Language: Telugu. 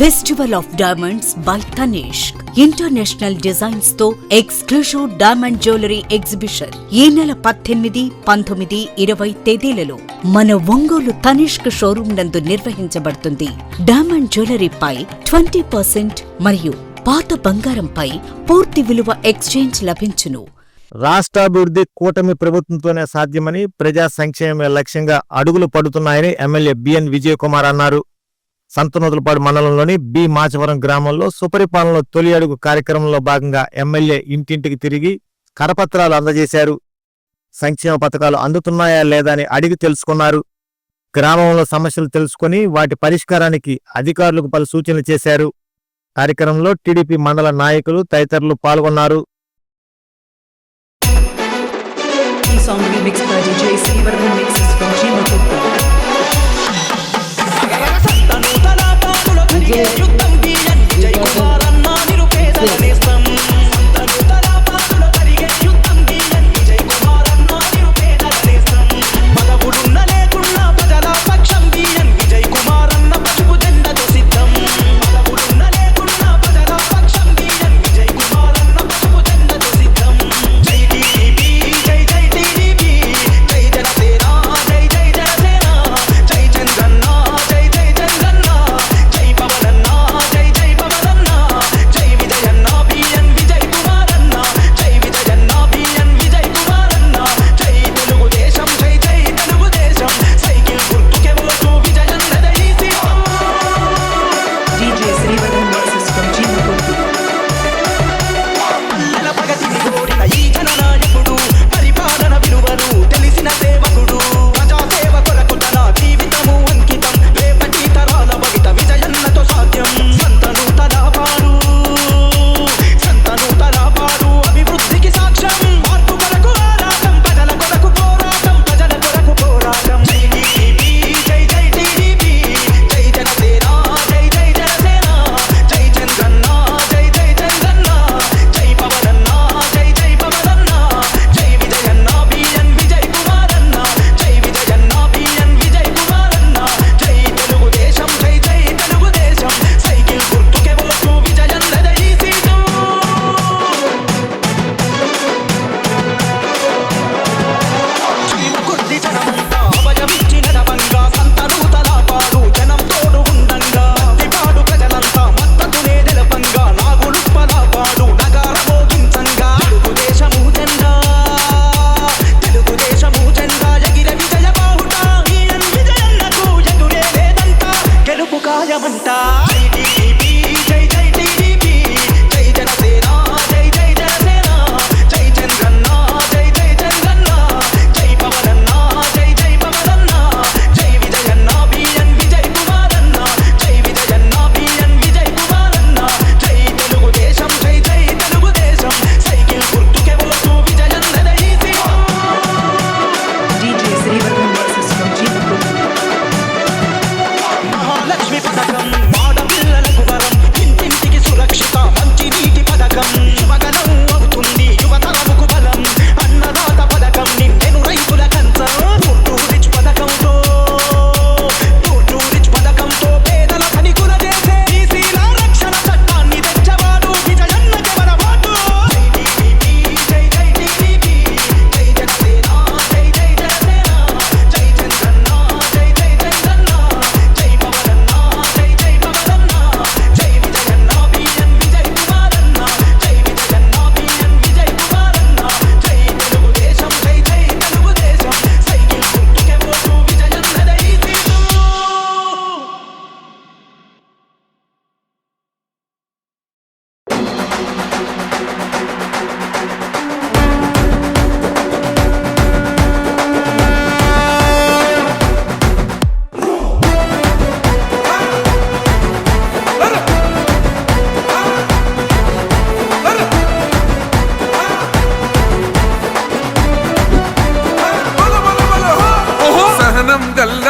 Festival of diamonds by Tanishq international డిజైన్స్తో exclusive diamond jewellery exhibition ఈ నెల పద్దెనిమిది పంతొమ్మిది ఇరవై తేదీలలో మన ఒంగోలు తనిష్క్ షోరూమ్ నందు నిర్వహించబడుతుంది. డైమండ్ జ్యువెలరీ పై ట్వంటీ పర్సెంట్ మరియు పాత బంగారంపై పూర్తి విలువ ఎక్స్చేంజ్ లభించును. రాష్ట్రాభివృద్ధి కూటమి ప్రభుత్వంతోనే సాధ్యమని ప్రజా సంక్షేమ లక్ష్యంగా అడుగులు పడుతున్నాయని ఎమ్మెల్యే బిఎన్ విజయకుమార్ అన్నారు. సంతనూతలపాడు మండలంలోని బి మాచవరం గ్రామంలో సుపరిపాలనలో తొలి అడుగు కార్యక్రమంలో భాగంగా ఎమ్మెల్యే ఇంటింటికి తిరిగి కరపత్రాలు అందజేశారు. సంక్షేమ పథకాలు అందుతున్నాయా లేదా అని అడిగి తెలుసుకున్నారు. గ్రామంలో సమస్యలు తెలుసుకుని వాటి పరిష్కారానికి అధికారులకు పలు సూచనలు చేశారు. కార్యక్రమంలో టీడీపీ మండల నాయకులు తదితరులు పాల్గొన్నారు. ఈ remix by DJ from